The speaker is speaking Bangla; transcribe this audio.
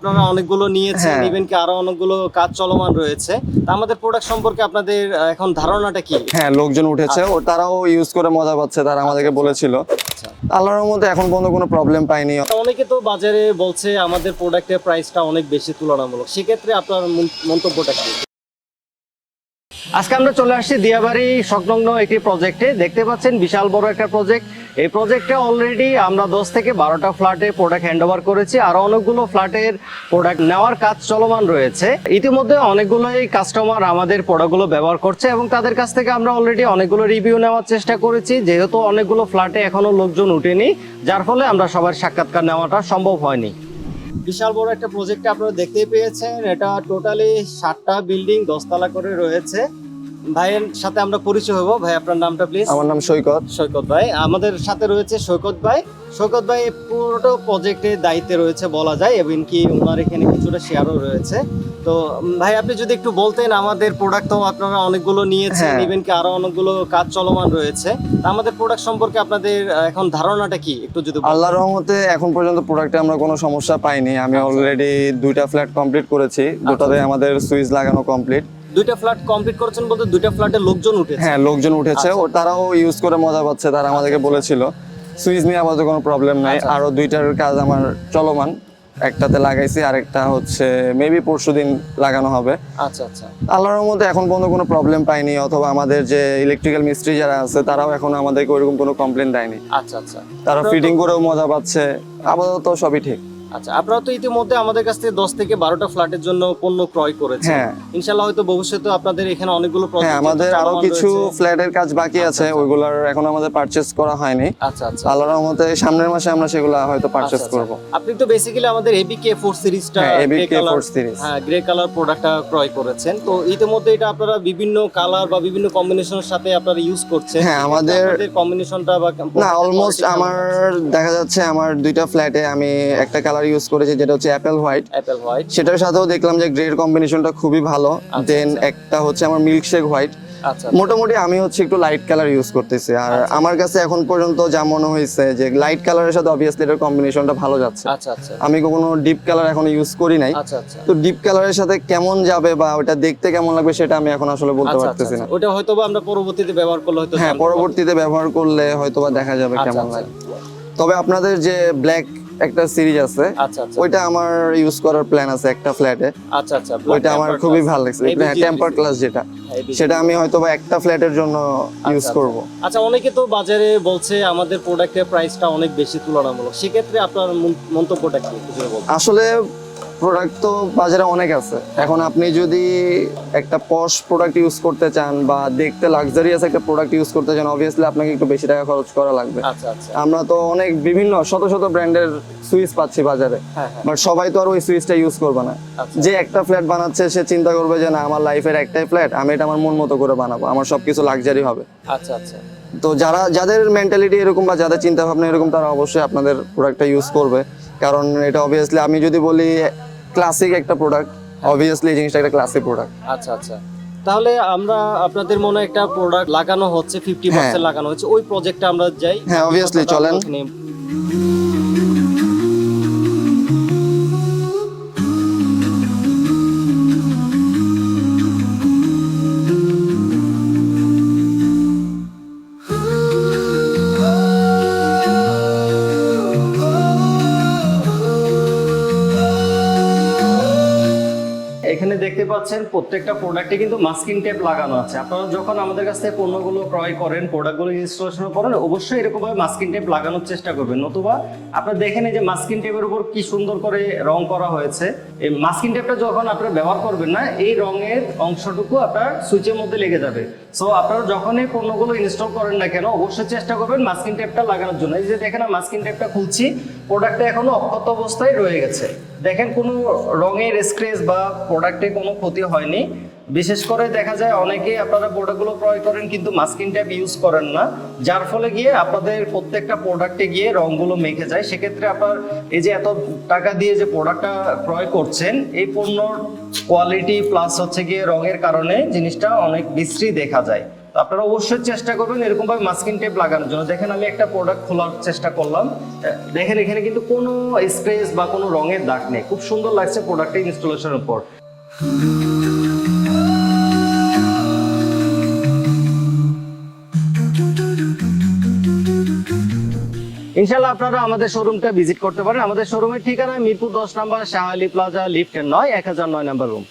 আপনারা অনেকগুলো নিয়েছেন হ্যাঁ। ইভেন কি আরও অনেকগুলো কাজ চলমান রয়েছে। তা আমাদের প্রোডাক্ট সম্পর্কে আপনাদের এখন ধারণাটা কি? হ্যাঁ লোকজন উঠেছে ও তারাও ইউজ করে মজা পাচ্ছে তারা আমাদেরকে বলেছিল। আচ্ছা। আল্লাহর মধ্যে এখন পর্যন্ত কোনো প্রবলেম পাইনি। অনেকে তো বাজারে বলছে আমাদের প্রোডাক্টের প্রাইসটা অনেক বেশি তুলনামূলক। সেক্ষেত্রে আপনার মন্তব্যটা কি? আজকে আমরা চলে আসছি দিয়াবাড়ি সংলগ্ন একটি প্রজেক্টে দেখতে পাচ্ছেন বিশাল বড় একটা প্রজেক্ট এই প্রজেক্টে অলরেডি আমরা দশ থেকে বারোটা ফ্ল্যাটে প্রোডাক্ট হ্যান্ড ওভার করেছি, আর অনেকগুলো ফ্ল্যাটের প্রোডাক্ট নেওয়ার কাজ চলমান রয়েছে। ইতিমধ্যে অনেকগুলোই কাস্টমার আমাদের প্রোডাক্টগুলো ব্যবহার করছে এবং তাদের কাছ থেকে আমরা অলরেডি অনেকগুলো রিভিউ নেওয়ার চেষ্টা করেছি, যেহেতু অনেকগুলো ফ্ল্যাটে এখনও লোকজন উঠেনি, যার ফলে আমরা সবার সাক্ষাৎকার নেওয়াটা সম্ভব হয়নি। বিশাল বড় একটা প্রজেক্ট আপনারা দেখতেই পেয়েছেন, এটা টোটালি সাতটা বিল্ডিং দশতলা করে রয়েছে। ভাইয়ের সাথে আমরা পরিচয় হব। ভাই আপনার নামটা প্লিজ আমার নাম সৈকত। সৈকত ভাই। আমাদের সাথে রয়েছে সৈকত ভাই। সৈকত ভাই পুরোটা প্রজেক্টের দায়িত্বে রয়েছে বলা যায় এবং কি ওনার এখানে কিছুটা শেয়ারও রয়েছে। তো ভাই আপনি যদি একটু বলতেন আমাদের প্রোডাক্ট তো আপনারা অনেকগুলো নিয়েছেন হ্যাঁ। ইভেন কি আরও অনেকগুলো কাজ চলমান রয়েছে। আমাদের প্রোডাক্ট সম্পর্কে আপনাদের এখন ধারণাটা কি? একটু যদি। আল্লাহর রহমতে এখন পর্যন্ত প্রোডাক্টে আমরা কোনো সমস্যা পাইনি। আমি আচ্ছা। অলরেডি দুইটা ফ্ল্যাট কমপ্লিট করেছি। দুটাতে আমাদের সুইচ লাগানো কমপ্লিট দুইটা ফ্ল্যাট কমপ্লিট করেছেন বলতে দুইটা ফ্ল্যাটে লোকজন উঠেছে। হ্যাঁ লোকজন উঠেছে। ও তারাও ইউজ করে মজা পাচ্ছে তারা আমাদেরকে বলেছিল। সুইচ নিয়ে আমাদের কোনো প্রবলেম নাই। আচ্ছা। আরও দুইটার কাজ আমার চলমান। একটাতে লাগাইছি আরেকটা হচ্ছে মেবি পরশু দিন লাগানো হবে। আচ্ছা আচ্ছা। আল্লাহর মধ্যে এখন পর্যন্ত কোনো প্রবলেম পাইনি অথবা আমাদের যে ইলেকট্রিক্যাল মিস্ত্রি যারা আছে তারাও এখন আমাদেরকে ওইরকম কোনো কমপ্লেন দেয়নি। আচ্ছা আচ্ছা। তারা ফিটিং করেও মজা পাচ্ছে। আপাতত সবই ঠিক। আচ্ছা আপনারা তো ইতিমধ্যে আমাদের কাছ থেকে দশ থেকে বারোটা ফ্ল্যাটের জন্য পণ্য ক্রয় করেছেন। হ্যাঁ। ইনশাল্লাহ হয়তো ভবিষ্যতে আপনাদের এখানে অনেকগুলো হ্যাঁ আমাদের আরও কিছু ফ্ল্যাটের কাজ বাকি আছে ওইগুলার এখন আমাদের পারচেস করা হয়নি। আচ্ছা আচ্ছা। আল্লাহর রহমতে সামনের মাসে আমরা সেগুলো হয়তো পারচেস আচ্ছা, করব। আপনি তো বেসিক্যালি আমাদের এবিকে ফোর সিরিজটা ABK ফোর সিরিজ হ্যাঁ গ্রে কালার প্রোডাক্টটা ক্রয় করেছেন। তো ইতিমধ্যে এটা আপনারা বিভিন্ন কালার বা বিভিন্ন কম্বিনেশনের সাথে আপনারা ইউজ করছেন। হ্যাঁ, আমাদের- কম্বিনেশনটা বা না অলমোস্ট আমার দেখা যাচ্ছে আমার দুইটা ফ্ল্যাটে আমি একটা কালার ইউজ করেছি যেটা হচ্ছে অ্যাপেল হোয়াইট অ্যাপেল হোয়াইট সেটার সাথেও দেখলাম যে গ্রেড কম্বিনেশনটা খুবই ভালো। দেন আচ্ছা। একটা হচ্ছে আমার মিল্কশেক হোয়াইট আচ্ছা মোটামুটি আমি হচ্ছে একটু লাইট কালার ইউজ করতেছি। আর আচ্ছা। আমার কাছে এখন পর্যন্ত যা মনে হয়েছে যে লাইট কালারের সাথে অবভিয়াসলি এটার কম্বিনেশনটা ভালো যাচ্ছে। আচ্ছা আচ্ছা। আমি কোনো ডিপ কালার এখন ইউজ করি নাই। আচ্ছা আচ্ছা। তো ডিপ কালারের সাথে কেমন যাবে বা ওটা দেখতে কেমন লাগবে সেটা আমি এখন আসলে বলতে আচ্ছা, পারতেছি আচ্ছা, না। আচ্ছা। ওটা হয়তো আমরা পরবর্তীতে ব্যবহার করলে হয়তো হ্যাঁ পরবর্তীতে ব্যবহার করলে হয়তোবা দেখা যাবে আচ্ছা, কেমন আচ্ছা। লাগে। তবে আপনাদের যে ব্ল্যাক একটা সিরিজ আছে। আচ্ছা আচ্ছা। ওইটা আমার ইউজ করার প্ল্যান আছে একটা ফ্ল্যাটে আচ্ছা আচ্ছা ওইটা আমার খুবই ভালো লাগছে। হ্যাঁ টেম্পার ক্লাস যেটা। হ্যাঁ, সেটা আমি হয়তো বা একটা ফ্ল্যাটের জন্য ইউজ আচ্ছা, করব। আচ্ছা অনেকে তো বাজারে বলছে আমাদের প্রোডাক্টের প্রাইসটা অনেক বেশি তুলনামূলক। সেক্ষেত্রে আপনার মন- মন্তব্যটা কি। আসলে প্রোডাক্ট তো বাজারে অনেক আছে। এখন আপনি যদি একটা পশ প্রোডাক্ট ইউজ করতে চান বা দেখতে লাক্সারিয়াস একটা প্রোডাক্ট ইউজ করতে চান অবভিয়াসলি আপনাকে একটু বেশি টাকা খরচ করা লাগবে। আচ্ছা আচ্ছা। আমরা তো অনেক বিভিন্ন শত শত ব্র্যান্ডের সুইচ পাচ্ছি বাজারে। হ্যাঁ হ্যাঁ। বাট সবাই তো আর ওই সুইচটা ইউজ করবে না। আচ্ছা। যে একটা ফ্ল্যাট বানাচ্ছে সে চিন্তা করবে যে না আমার লাইফের একটাই ফ্ল্যাট আমি এটা আমার মন মতো করে বানাবো আমার সবকিছু লাক্সারি হবে। আচ্ছা আচ্ছা। তো যারা যাদের মেন্টালিটি এরকম বা যাদের চিন্তা ভাবনা এরকম তারা অবশ্যই আপনাদের প্রোডাক্টটা ইউজ করবে। কারণ এটা অবভিয়াসলি আমি যদি বলি ক্লাসিক একটা প্রোডাক্ট অবভিয়াসলি জিনিসটা একটা ক্লাসিক প্রোডাক্ট আচ্ছা আচ্ছা। তাহলে আমরা আপনাদের মনে একটা প্রোডাক্ট লাগানো হচ্ছে ফিফটি পার্সেন্ট লাগানো হচ্ছে ওই প্রজেক্টে আমরা যাই। হ্যাঁ, অবভিয়াসলি চলেন। এখানে দেখতে পাচ্ছেন প্রত্যেকটা প্রোডাক্টে কিন্তু মাস্কিং টেপ লাগানো আছে। আপনারা যখন আমাদের কাছ থেকে পণ্যগুলো ক্রয় করেন প্রোডাক্টগুলো ইনস্টলেশন করেন, অবশ্যই এরকম ভাবে মাস্কিং টেপ লাগানোর চেষ্টা করবেন। নতুবা আপনারা দেখেন যে মাস্কিং টেপের উপর কি সুন্দর করে রং করা হয়েছে। এই মাস্কিং টেপটা যখন আপনারা ব্যবহার করবেন না, এই রঙের অংশটুকু আপনার সুইচের মধ্যে লেগে যাবে। সো আপনারা যখন এই পণ্যগুলো ইনস্টল করেন না কেন, অবশ্যই চেষ্টা করবেন মাস্কিং টেপটা লাগানোর জন্য। এই যে দেখেন মাস্কিং টেপটা খুলছি প্রোডাক্টটা এখনও অক্ষত অবস্থায় রয়ে গেছে। দেখেন কোনো রঙের স্ক্রেচ বা প্রোডাক্টে কোনো ক্ষতি হয়নি। বিশেষ করে দেখা যায় অনেকেই আপনারা প্রোডাক্টগুলো ক্রয় করেন কিন্তু মাস্কিং ট্যাপ ইউজ করেন না। যার ফলে গিয়ে আপনাদের প্রত্যেকটা প্রোডাক্টে গিয়ে রঙগুলো মেখে যায়। সেক্ষেত্রে আপনার এই যে এত টাকা দিয়ে যে প্রোডাক্টটা ক্রয় করছেন, এই পণ্য কোয়ালিটি প্লাস হচ্ছে গিয়ে রঙের কারণে জিনিসটা অনেক বিশ্রী দেখা যায়। আপনারা অবশ্যই চেষ্টা করবেন এরকম ভাবে মাস্কিং টেপ লাগানোর জন্য। দেখেন আমি একটা প্রোডাক্ট খোলার চেষ্টা করলাম। দেখেন এখানে কিন্তু কোনো স্পেস বা কোনো রঙের দাগ নেই। খুব সুন্দর লাগছে প্রোডাক্টের ইনস্টলেশনের উপর। ইনশাল্লাহ আপনারা আমাদের শোরুমটা ভিজিট করতে পারেন। আমাদের শোরুমের ঠিকানা মিরপুর দশ নম্বর শাহ আলী প্লাজা লিফটের নয়, এক হাজার নয় নম্বর রুম